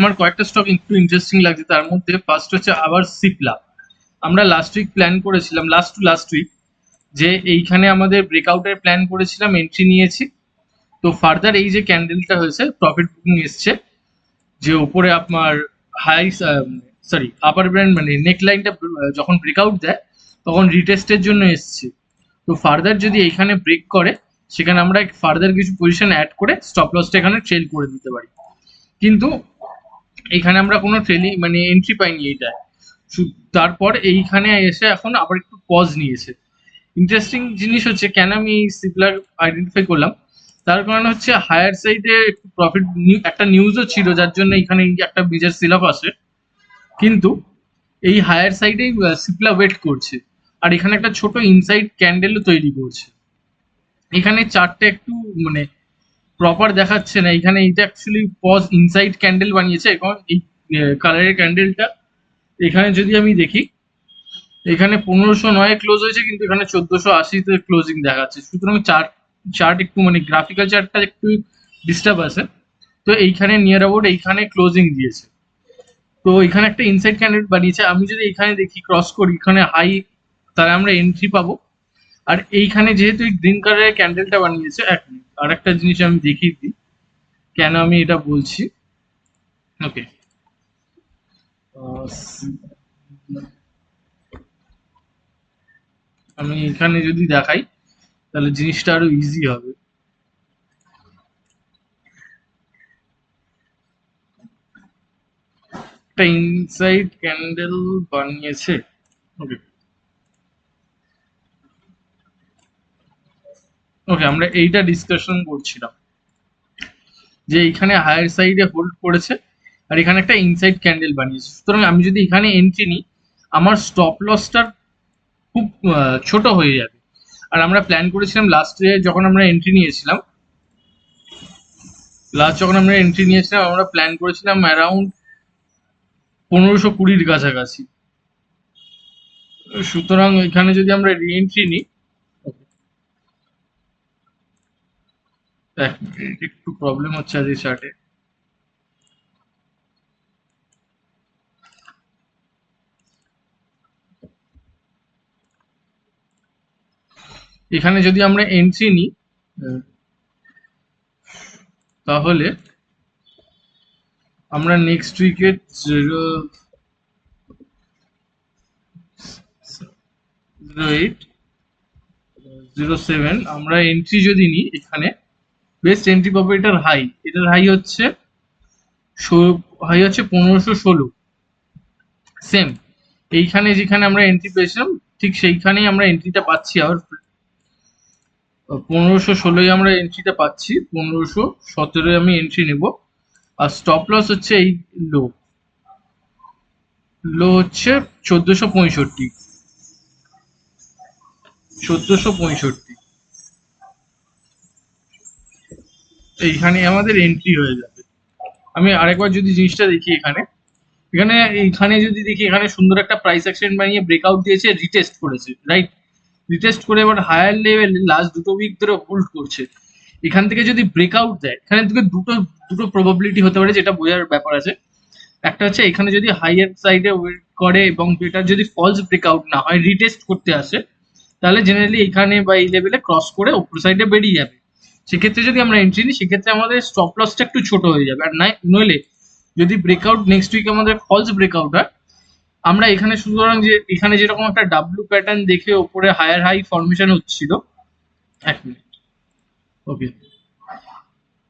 আমার কয়েকটা স্টক একটু ইন্টারেস্টিং লাগছে, তার মধ্যে ফার্স্ট হচ্ছে আবার সিপলা আমরা লাস্ট উইক প্ল্যান করেছিলাম লাস্ট টু লাস্ট উইক যে এইখানে আমাদের ব্রেকআউটের প্ল্যান করেছিলাম এন্ট্রি নিয়েছি। তো ফার্দার এই যে ক্যান্ডেলটা হয়েছে প্রফিট বুকিং এসছে, যে উপরে আপনার হাই সরি আপার ব্র্যান্ড মানে নেক লাইনটা যখন ব্রেকআউট দেয়, তখন রিটেস্টের জন্য এসছে। তো ফার্দার যদি এইখানে ব্রেক করে, সেখানে আমরা ফার্দার কিছু পজিশন অ্যাড করে স্টপ লসটা এখানে ট্রেল করে দিতে পারি। কিন্তু এইখানে আমরা কোনো ট্রেলিং মানে এন্ট্রি পাইনি শু- তারপর এইখানে এসে এখন আবার একটু পজ নিয়েছে। ইন্টারেস্টিং জিনিস হচ্ছে, কেন আমি সিপলার আইডেন্টিফাই করলাম? তার কারণ হচ্ছে হায়ার সাইডে একটু প্রফিট একটা নিউজও ছিল, যার জন্য এখানে একটা বিজার সিলাপ আসে। কিন্তু এই হায়ার সাইডেই সিপলা ওয়েট করছে। আর এখানে একটা ছোট ইনসাইড ক্যান্ডেলও তৈরি করছে। এখানে চারটে একটু মানে প্রপার দেখাচ্ছে না। এখানে এইটা অ্যাকচুয়ালি পজ ইনসাইড ক্যান্ডেল বানিয়েছে এখন এই কালারের ক্যান্ডেলটা এখানে যদি আমি দেখি, এখানে পনেরোশো নয় ক্লোজ হয়েছে, কিন্তু এখানে চোদ্দশো আশিতে ক্লোজিং দেখাচ্ছে। সুতরাং চার্ট চার্ট একটু মানে গ্রাফিক্যাল চার্টটা একটু ডিস্টার্ব আছে। তো এইখানে নিয়ার অ্যাবাউট এইখানে ক্লোজিং দিয়েছে। তো এখানে একটা ইনসাইড ক্যান্ডেল বানিয়েছে। আমি যদি এখানে দেখি ক্রস করি, এখানে হাই তাহলে আমরা এন্ট্রি পাবো। আর এইখানে যেহেতু এই গ্রিন কালারের ক্যান্ডেলটা বানিয়েছে, এক মিনিট আর একটা জিনিস আমি দেখিয়ে দিই, কেন আমি এটা বলছি? ওকে আমি এখানে যদি দেখাই, তাহলে জিনিসটা আরও ইজি হবে। একটা ইনসাইড ক্যান্ডেল বানিয়েছে। ওকে ওকে আমরা এইটা ডিসকাশন করছিলাম। যে এখানে হায়ার সাইডে হোল্ড করেছে, আর এখানে একটা ইনসাইড ক্যান্ডেল বানিয়েছে। সুতরাং আমি যদি এখানে এন্ট্রি নিই, আমার স্টপ লসটা খুব ছোট হয়ে যাবে। আর আমরা প্ল্যান করেছিলাম লাস্ট ইয়ার যখন আমরা এন্ট্রি নিয়েছিলাম লাস্ট যখন আমরা এন্ট্রি নিয়েছিলাম, আমরা প্ল্যান করেছিলাম অ্যারাউন্ড পনেরোশো কুড়ির কাছাকাছি। সুতরাং এখানে যদি আমরা রি এন্ট্রি নিই এক মিনিট, একটু প্রবলেম হচ্ছে আজ এই চার্টে এখানে যদি আমরা এন্ট্রি নিই তাহলে আমরা next উইকের zero zero eight zero seven আমরা এন্ট্রি যদি নিই এখানে বেস্ট এন্ট্রি পাবো এটার হাই এটার হাই হচ্ছে হাই হচ্ছে পনেরোশো ষোলো। সেম, এইখানে যেখানে আমরা এন্ট্রি পেয়েছিলাম, ঠিক সেইখানেই আমরা এন্ট্রিটা পাচ্ছি আবার। পনেরোশো ষোলোই আমরা এন্ট্রিটা পাচ্ছি, পনেরোশো সতেরোয় আমি এন্ট্রি নেব। আর স্টপ লস হচ্ছে এই লো লো হচ্ছে চোদ্দোশো পঁয়ষট্টি। চোদ্দোশো পঁয়ষট্টি। এইখানে আমাদের এন্ট্রি হয়ে যাবে। আমি আরেকবার যদি জিনিসটা দেখি এখানে। এখানে এইখানে যদি দেখি, এখানে সুন্দর একটা প্রাইস অ্যাকশন বানিয়ে ব্রেকআউট দিয়েছে রিটেস্ট করেছে রাইট রিটেস্ট করে এবার হায়ার লেভেল লাস্ট দুটো উইক ধরে হোল্ড করছে। এখান থেকে যদি ব্রেকআউট দেয়, এখানে থেকে দুটো দুটো প্রবাবিলিটি হতে পারে, যেটা বোঝার ব্যাপার আছে। একটা হচ্ছে এখানে যদি হাইয়ার সাইডে ওয়েট করে এবং এটা যদি ফলস ব্রেকআউট না হয় রিটেস্ট করতে আসে, তাহলে জেনারেলি এখানে বা এই লেভেলে ক্রস করে উপর সাইডে বেরিয়ে যাবে। সেক্ষেত্রে যদি আমরা এন্ট্রি নিই, সেক্ষেত্রে আমাদের স্টপ লসটা একটু ছোট হয়ে যাবে। আর নাই নইলে যদি ব্রেকআউট নেক্সট উইক আমাদের ফলস ব্রেকআউট হয়, আমরা এখানে সুতরাং যে, এখানে যেরকম একটা ডাব্লু প্যাটার্ন দেখে ওপরে হায়ার হাই ফরমেশন হচ্ছিল, এক মিনিট ওকে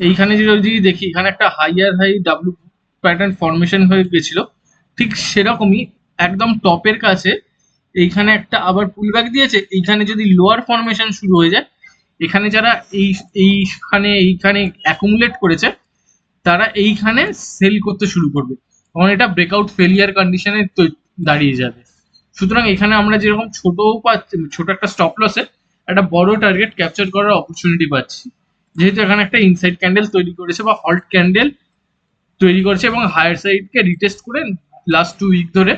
এইখানে যদি দেখি, এখানে একটা higher high W pattern formation হয়ে গেছিল, ঠিক সেরকমই একদম টপের কাছে এইখানে একটা আবার পুল পুলব্যাক দিয়েছে, এইখানে যদি লোয়ার ফরমেশন শুরু হয়ে যায় এখানে যারা এই, এইখানে এইখানে অ্যাকুমুলেট করেছে, তারা এইখানে সেল করতে শুরু করবে। তখন এটা ব্রেকআউট ফেলিয়ার কন্ডিশনে দাঁড়িয়ে যাবে। সুতরাং এখানে আমরা যেরকম ছোট ছোট একটা স্টপ লসে একটা বড় টার্গেট ক্যাপচার করার অপরচুনিটি পাচ্ছি। যেহেতু এখানে একটা ইনসাইড ক্যান্ডেল তৈরি করেছে বা হল্ট ক্যান্ডেল তৈরি করেছে এবং হায়ার সাইডকে রিটেস্ট করে লাস্ট টু উইক ধরে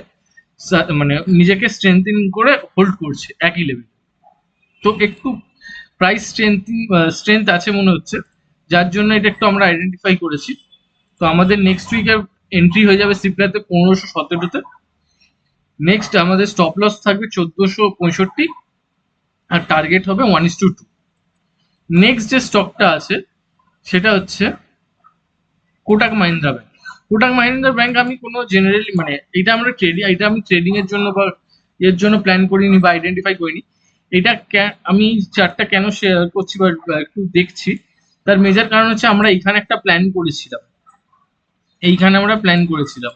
মানে নিজেকে স্ট্রেংথিং করে হোল্ড করছে, একই লেভেল তো একটু প্রাইস স্ট্রেংথিং স্ট্রেংথ আছে মনে হচ্ছে। যার জন্য এটা একটু আমরা আইডেন্টিফাই করেছি। তো আমাদের নেক্সট উইকের এন্ট্রি হয়ে যাবে সিপ্লাতে পনেরোশো সতেরোতে। নেক্সট আমাদের স্টপ লস থাকবে চোদ্দোশো পঁয়ষট্টি। আর টার্গেট হবে one is to two next যে স্টকটা আছে, সেটা হচ্ছে কোটাক মাহিন্দ্রা ব্যাংক কোটাক মাহিন্দ্রা ব্যাংক আমি কোনো জেনারেলি মানে এটা আমরা ট্রেডিং এটা আমি ট্রেডিং এর জন্য বা এর জন্য প্ল্যান করিনি বা আইডেন্টিফাই করিনি। এটা আমি চারটা কেন শেয়ার করছি বা একটু দেখছি। তার মেজর কারণ হচ্ছে আমরা এখানে একটা প্ল্যান করেছিলাম। এইখানে আমরা প্ল্যান করেছিলাম।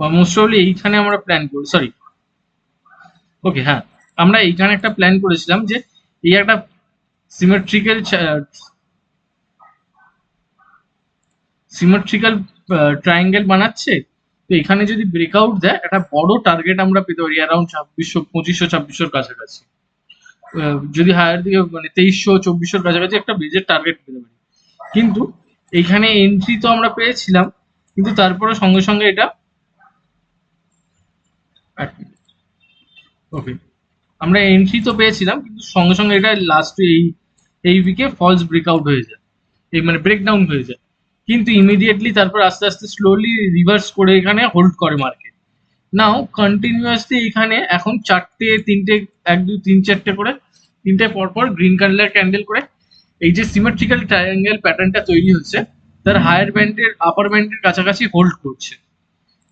বা মোস্ট এইখানে আমরা প্ল্যান করি সরি ওকে হ্যাঁ। আমরা এইখানে একটা প্ল্যান করেছিলাম যে এই একটা সিমেট্রিক্যাল সিমেট্রিক্যাল ট্রায়াঙ্গেল বানাচ্ছে। তো এখানে যদি ব্রেকআউট দেয়, একটা বড় টার্গেট আমরা পেতে পারি অ্যারাউন্ড ছাব্বিশশো, পঁচিশশো, ছাব্বিশশোর কাছাকাছি। যদি হায়ার দিকে মানে তেইশশো, চব্বিশশোর কাছাকাছি একটা বেজের টার্গেট পেতে পারি। কিন্তু এইখানে এন্ট্রি তো আমরা পেয়েছিলাম, কিন্তু তারপরে সঙ্গে সঙ্গে এটা ওকে আমরা এন্ট্রি তো পেয়েছিলাম, কিন্তু সঙ্গে সঙ্গে এটা লাস্ট এই এই উইকে ফলস ব্রেকআউট হয়ে যায়। এই মানে ব্রেকডাউন হয়ে যায়। কিন্তু ইমিডিয়েটলি তারপর আস্তে আস্তে স্লোলি রিভার্স করে এখানে হোল্ড করে মার্কেট নাও কন্টিনিউয়াসলি এখানে এখন চারটে, তিনটে, এক, দুই, তিন, চারটে করে, তিনটে পরপর গ্রিন কালার ক্যান্ডেল করে, এই যে সিমেট্রিক্যাল ট্রায়াঙ্গেল প্যাটার্নটা তৈরি হচ্ছে, তার হায়ার ব্যান্ডের আপার ব্যান্ডের কাছাকাছি হোল্ড করছে।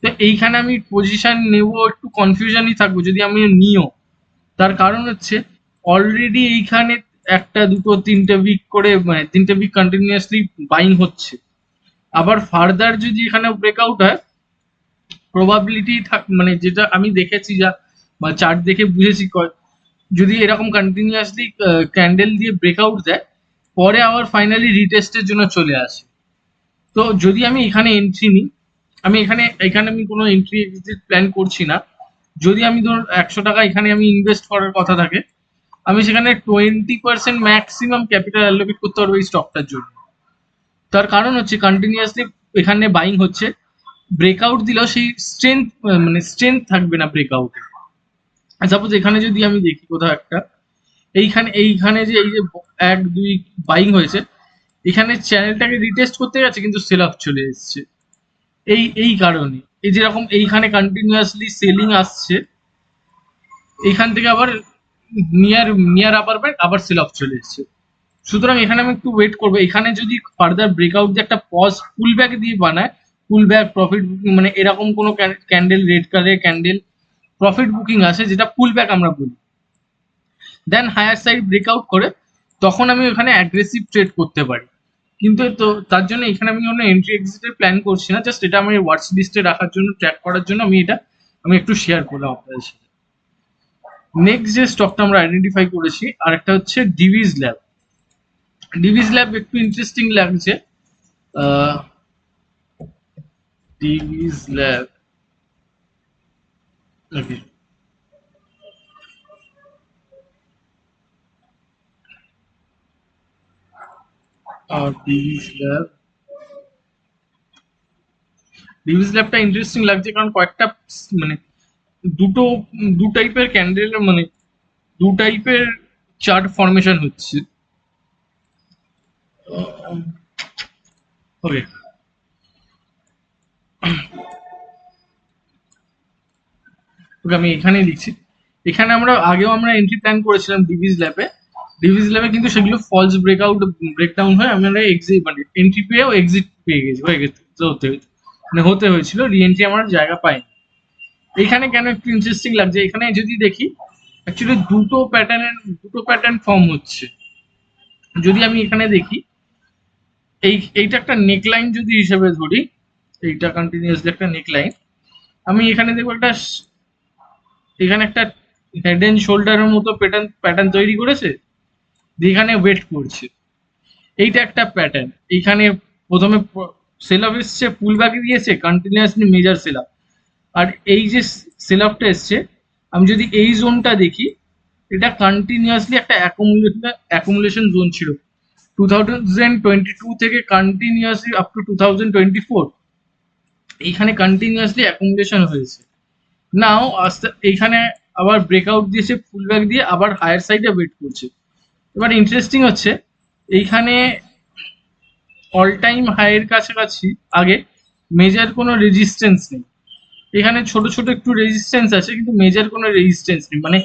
তো এইখানে আমি পজিশন নেব, একটু কনফিউশনই থাকব, যদি আমি নিও। তার কারণ হচ্ছে অলরেডি এইখানে একটা, দুটো, তিনটে উইক করে মানে তিনটে উইক কন্টিনিউয়াসলি বাইং হচ্ছে। আবার ফার্দার যদি এখানে ব্রেকআউট হয় প্রবাবিলিটি থাক মানে যেটা আমি দেখেছি যা, বা চার্ট দেখে বুঝেছি যদি এরকম কন্টিনিউয়াসলি ক্যান্ডেল দিয়ে ব্রেকআউট দেয়, পরে আবার ফাইনালি রিটেস্টের জন্য চলে আসে। তো যদি আমি এখানে এন্ট্রি নিই, আমি এখানে এখানে আমি কোনো এন্ট্রি এক্সিট প্ল্যান করছি না। যদি আমি ধরুন একশো টাকা এখানে আমি ইনভেস্ট করার কথা থাকে, আমি সেখানে twenty percent maximum capital allocate করতে পারব এই স্টকটার জন্য। তার কারণ হচ্ছে কন্টিনিউয়াসলি এখানে বাইং হচ্ছে। ব্রেকআউট দিলেও সেই স্ট্রেংথ মানে স্ট্রেংথ থাকবে না ব্রেকআউটে সাপোজ এখানে যদি আমি দেখি কোথাও একটা, এইখানে এইখানে যে এই যে এক, দুই বাইং হয়েছে, এখানে চ্যানেলটাকে রিটেস্ট করতে গেছে, কিন্তু সেল অফ চলে এসছে। এই এই কারণে। এই যেরকম এইখানে কন্টিনিউয়াসলি সেলিং আসছে, এইখান থেকে আবার নিয়ার নিয়ার আপার ব্যান্ড আবার সেল অফ চলে এসছে। সুতরাং এখানে আমি একটু ওয়েট করব। এখানে যদি ফার্দার ব্রেকআউট দিয়ে একটা পজ পুল ব্যাক দিয়ে বানায় পুল ব্যাক প্রফিট বুকিং মানে এরকম কোনো ক্যান্ডেল রেড কালারের ক্যান্ডেল প্রফিট বুকিং আছে যেটা পুল ব্যাক আমরা বলি। দেন হায়ার সাইড ব্রেকআউট করে, তখন আমি ওখানে অ্যাগ্রেসিভ ট্রেড করতে পারি। কিন্তু তো তার জন্য এখানে আমি কোনো এন্ট্রি এক্সিটের প্ল্যান করছি না জাস্ট এটা আমি হোয়াটস লিস্টে রাখার জন্য ট্র্যাক করার জন্য আমি এটা, আমি একটু শেয়ার করলাম আপনাদের সাথে। নেক্সট যে স্টকটা আমরা আইডেন্টিফাই করেছি আর একটা হচ্ছে ডিভিজ ল্যাব ডিভিজ ল্যাব একটু ইন্টারেস্টিং লাগছে। ডিভিজ ল্যাব ওকে আর ডিভিজ ল্যাব ডিভিজ ল্যাবটা ইন্টারেস্টিং লাগছে কারণ কয়েকটা মানে দুটো, দু টাইপের ক্যান্ডেল মানে দু টাইপের চার্ট ফরমেশন হচ্ছে। ওকে ওকে, আমি এখানেই লিখছি। এখানে আমরা, আগেও আমরা এন্ট্রি প্ল্যান করেছিলাম ডিভিজ ল্যাবে ডিভিজ ল্যাবে কিন্তু সেগুলো ফলস ব্রেকআউট ব্রেকডাউন হয়ে আমরা এক্সিট মানে এন্ট্রি পেয়েও এক্সিট পেয়ে গেছি, হয়ে গেছে, হতে হয়েছে মানে হতে হয়েছিল রি এন্ট্রি আমার জায়গা পাইনি। এইখানে কেন একটু ইন্টারেস্টিং লাগছে? এখানে যদি দেখি অ্যাকচুয়ালি দুটো প্যাটার্নের দুটো প্যাটার্ন ফর্ম হচ্ছে। যদি আমি এখানে দেখি, এই, এইটা একটা নেকলাইন যদি হিসেবে ধরি এইটা কন্টিনিউয়াসলি একটা নেকলাইন আমি এখানে দেখব একটা এখানে একটা হেড এন্ড শোল্ডারের মতো প্যাটার্ন প্যাটার্ন তৈরি করেছে এখানে ওয়েট করছে। এইটা একটা প্যাটার্ন এইখানে প্রথমে সেল এসছে পুল ব্যাক দিয়েছে কন্টিনিউয়াসলি মেজার সেল আর এই যে সেল এসছে, আমি যদি এই জোনটা দেখি, এটা কন্টিনিউয়াসলি একটা অ্যাকুমুলেশন জোন ছিল। টু থাউজেন্ড টোয়েন্টি টু থেকে continuously up to two thousand twenty four এইখানে কন্টিনিউয়াসলি অ্যাকুমুলেশন হয়েছে। নাও আস্তে, এইখানে আবার ব্রেকআউট দিয়েছে ফুল ব্যাক দিয়ে আবার হায়ার সাইডে ওয়েট করছে। এবার ইন্টারেস্টিং হচ্ছে, এইখানে অল টাইম হাইয়ের কাছাকাছি, আগে মেজার কোনো রেজিস্ট্যান্স নেই। এখানে ছোট ছোট একটু রেজিস্ট্যান্স আছে, কিন্তু মেজার কোনো রেজিস্ট্যান্স নেই। মানে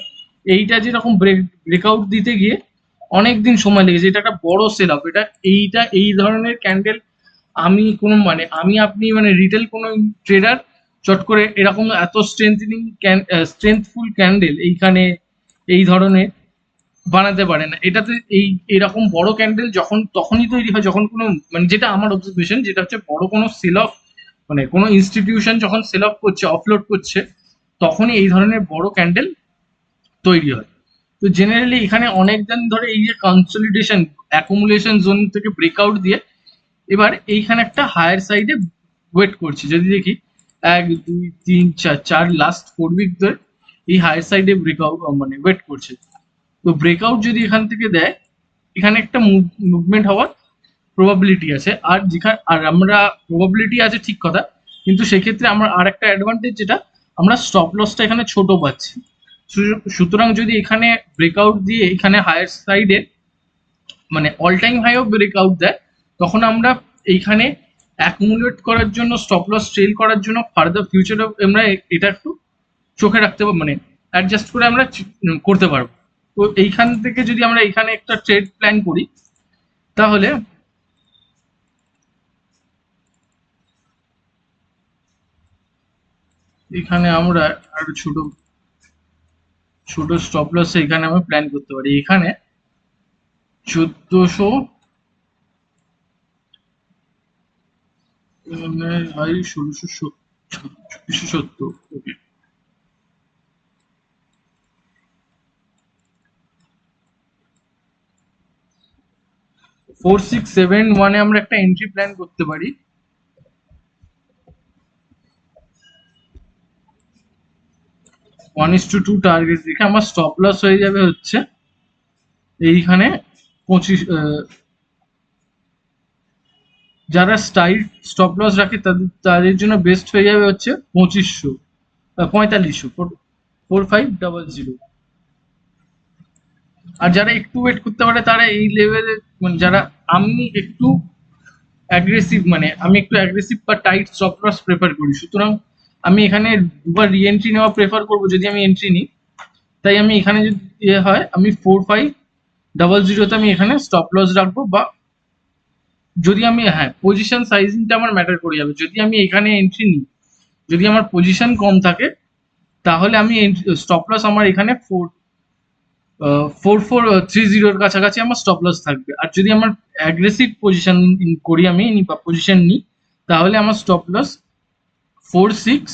এইটা যেরকম ব্রেক ব্রেকআউট দিতে গিয়ে অনেক দিন সময় লেগেছে, এটা একটা বড় সেল আপ এটা এইটা, এই ধরনের ক্যান্ডেল আমি কোনো মানে আমি আপনি মানে রিটেল কোনো ট্রেডার চট করে এরকম এত স্ট্রেংথেনিং স্ট্রেংথফুল ক্যান্ডেল এইখানে এই ধরনের বানাতে পারে না এটাতে এই, এরকম বড় ক্যান্ডেল যখন, তখনই তৈরি হয়, যখন কোনো মানে যেটা আমার অবজারভেশন যেটা হচ্ছে বড় কোনো সেল অফ মানে কোনো ইনস্টিটিউশন যখন সেল অফ করছে অফলোড করছে, তখনই এই ধরনের বড় ক্যান্ডেল তৈরি হয়। তো জেনারেলি এখানে অনেক দিন ধরে এই যে কনসলিডেশন অ্যাকুমুলেশন জোন থেকে ব্রেকআউট দিয়ে এবার এইখানে একটা হায়ার সাইডে ওয়েট করছে। যদি দেখি এক, দুই, তিন, চার চার লাস্ট ফোর উইক ধরে এই হায়ার সাইডে ব্রেকআউট মানে ওয়েট করছে। তো ব্রেকআউট যদি এখান থেকে দেয়, এখানে একটা মুভমেন্ট হওয়ার প্রবাবিলিটি আছে। আর যেখানে, আর আমরা প্রবাবিলিটি আছে ঠিক কথা, কিন্তু সেক্ষেত্রে আমরা আর একটা অ্যাডভান্টেজ যেটা, আমরা স্টপ লসটা এখানে ছোট পাচ্ছি। সুতরাং যদি এখানে ব্রেকআউট দিয়ে এখানে হায়ার সাইডে মানে অল টাইম হাই হাইও ব্রেকআউট দেয় তখন আমরা এইখানে অ্যাকুমুলেট করার জন্য স্টপ লস ট্রেল করার জন্য ফার্দার ফিউচারে আমরা এটা একটু চোখে রাখতে পারব মানে অ্যাডজাস্ট করে আমরা করতে পারব। তো এইখান থেকে যদি আমরা এখানে একটা ট্রেড প্ল্যান করি, তাহলে এখানে আমরা আরও ছোট ছোট স্টপ লস এখানে আমরা প্ল্যান করতে পারি। এখানে চোদ্দশো ফোর সিক্স সেভেন ওয়ানে আমরা একটা এন্ট্রি প্ল্যান করতে পারি। One is to two target রেখে আমার স্টপ লস হয়ে যাবে হচ্ছে এইখানে পঁচিশ যারা স্টাইল স্টপ লস রাখে, তাদের তাদের জন্য বেস্ট হয়ে যাবে হচ্ছে পঁচিশশো পঁয়তাল্লিশশো ফোর ফাইভ ডাবল জিরো আর যারা একটু ওয়েট করতে পারে, তারা এই লেভেলে মানে যারা আমি একটু অ্যাগ্রেসিভ মানে আমি একটু অ্যাগ্রেসিভ বা টাইট স্টপ লস প্রেফার করি। সুতরাং আমি এখানে দুবার রি এন্ট্রি নেওয়া প্রেফার করব, যদি আমি এন্ট্রি নিই। তাই আমি এখানে যদি ইয়ে হয়, আমি ফোর ফাইভ ডাবল জিরোতে আমি এখানে স্টপ লস রাখব বা যদি আমি হ্যাঁ পজিশন সাইজিংটা আমার ম্যাটার করে যাবে। যদি আমি এখানে এন্ট্রি নিই, যদি আমার পজিশন কম থাকে, তাহলে আমি স্টপ লস আমার এখানে ফোর ফোর ফোর থ্রি জিরোর কাছাকাছি আমার স্টপ লস থাকবে। আর যদি আমার অ্যাগ্রেসিভ পজিশন করি আমি বা পজিশন নিই, তাহলে আমার stop loss four six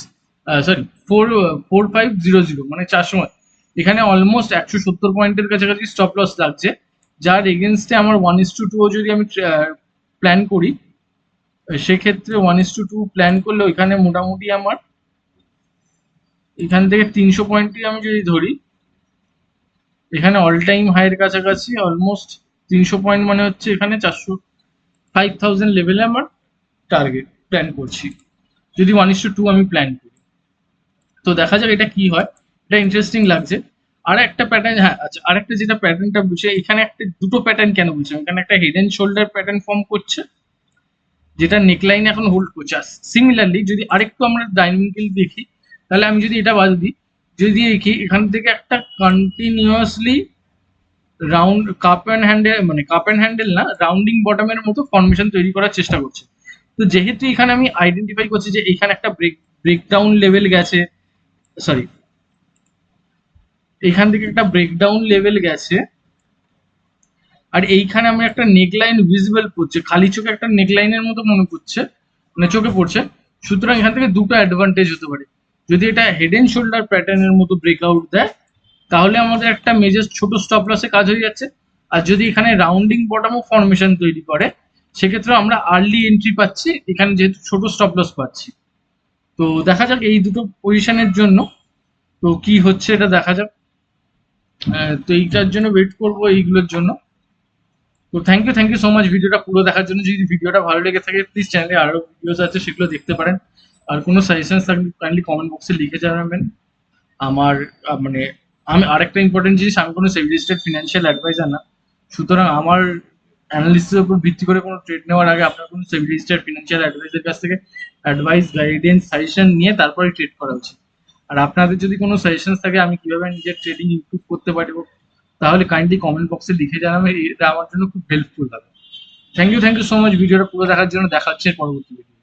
sorry four four five zero zero মানে চার সময়। এখানে অলমোস্ট একশো সত্তর পয়েন্টের কাছাকাছি স্টপ লস লাগছে। যার এগেনস্টে আমার ওয়ান ইস টু টুও যদি আমি প্ল্যান করি। সেক্ষেত্রে one is to two plan করলে ওইখানে মোটামুটি আমার এখান থেকে তিনশো পয়েন্টই আমি যদি ধরি, এখানে অল টাইম হাইয়ের কাছাকাছি অলমোস্ট তিনশো পয়েন্ট মানে হচ্ছে এখানে চারশো ফাইভ থাউজেন্ড লেভেলে আমার টার্গেট প্ল্যান করছি। যদি ওয়ান ইস টু টু আমি প্ল্যান করি। তো দেখা যাক এটা কি হয়। এটা ইন্টারেস্টিং লাগছে। আর একটা প্যাটার্ন হ্যাঁ আচ্ছা আর একটা যেটা প্যাটার্নটা বুঝে, এখানে একটা, দুটো প্যাটার্ন কেন বলছি এখানে একটা head and shoulder pattern form করছে, যেটা নেকলাইন এখন হোল্ড করছে। আর সিমিলারলি যদি আরেকটু আমরা ডাইনামিক্যালি দেখি, তাহলে আমি যদি এটা বাদ দিই, যদি দেখি এখান থেকে একটা continuously round cup and handle মানে কাপ অ্যান্ড হ্যান্ডেল না রাউন্ডিং বটমের মতো ফর্মেশন তৈরি করার চেষ্টা করছে। তো যেহেতু এখানে আমি আইডেন্টিফাই করছি যে এখানে একটা ব্রেক ব্রেকডাউন লেভেল গেছে সরি এখান থেকে একটা ব্রেকডাউন লেভেল গেছে। আর এইখানে আমি একটা নেকলাইন ভিজিবল করছে। খালি চোখে একটা নেকলাইনের মতো মনে করছে। মানে চোখে পড়ছে। সুতরাং এখান থেকে দুটো অ্যাডভান্টেজ হতে পারে। যদি এটা হেড এন্ড শোল্ডার প্যাটার্নের মতো ব্রেকআউট দেয়, তাহলে আমাদের একটা মেজর ছোট স্টপ লসে কাজ হয়ে যাচ্ছে। আর যদি এখানে রাউন্ডিং বটমও ফর্মেশন তৈরি করে, সেক্ষেত্রে আমরা আর্লি এন্ট্রি পাচ্ছি। এখানে যেহেতু ছোট স্টপ লস পাচ্ছি। তো দেখা যাক এই দুটো পজিশনের জন্য। তো কি হচ্ছে এটা দেখা যাক। তো এইটার জন্য ওয়েট করব এইগুলোর জন্য। তো thank you thank you so much ভিডিওটা পুরো দেখার জন্য। যদি ভিডিওটা ভালো লেগে থাকে প্লিজ চ্যানেলে আরও ভিডিওস আছে, সেগুলো দেখতে পারেন। আর কোনো সাজেশন থাকলে কাইন্ডলি কমেন্ট বক্সে লিখে জানাবেন। আমার মানে আমি আরেকটা ইম্পর্টেন্ট জিনিস, আমি কোনো সেভ রেজিস্টার্ড ফিনান্সিয়াল অ্যাডভাইজার না। সুতরাং আমার অ্যানালিসিসের উপর ভিত্তি করে কোনো ট্রেড নেওয়ার আগে আপনার কোনো সেভি রেজিস্টার ফিনান্সিয়াল অ্যাডভাইসের কাছ থেকে অ্যাডভাইস গাইডেন্স সাজেশন নিয়ে তারপরে ট্রেড করা উচিত। আর আপনাদের যদি কোনো সাজেশন থাকে, আমি কীভাবে নিজের ট্রেডিং ইমপ্রুভ করতে পারব, তাহলে কাইন্ডলি কমেন্ট বক্সে লিখে জানাবে এটা আমার জন্য খুব হেল্পফুল হবে। Thank you thank you so much ভিডিওটা পুরো দেখার জন্য দেখা হচ্ছে পরবর্তী ভিডিও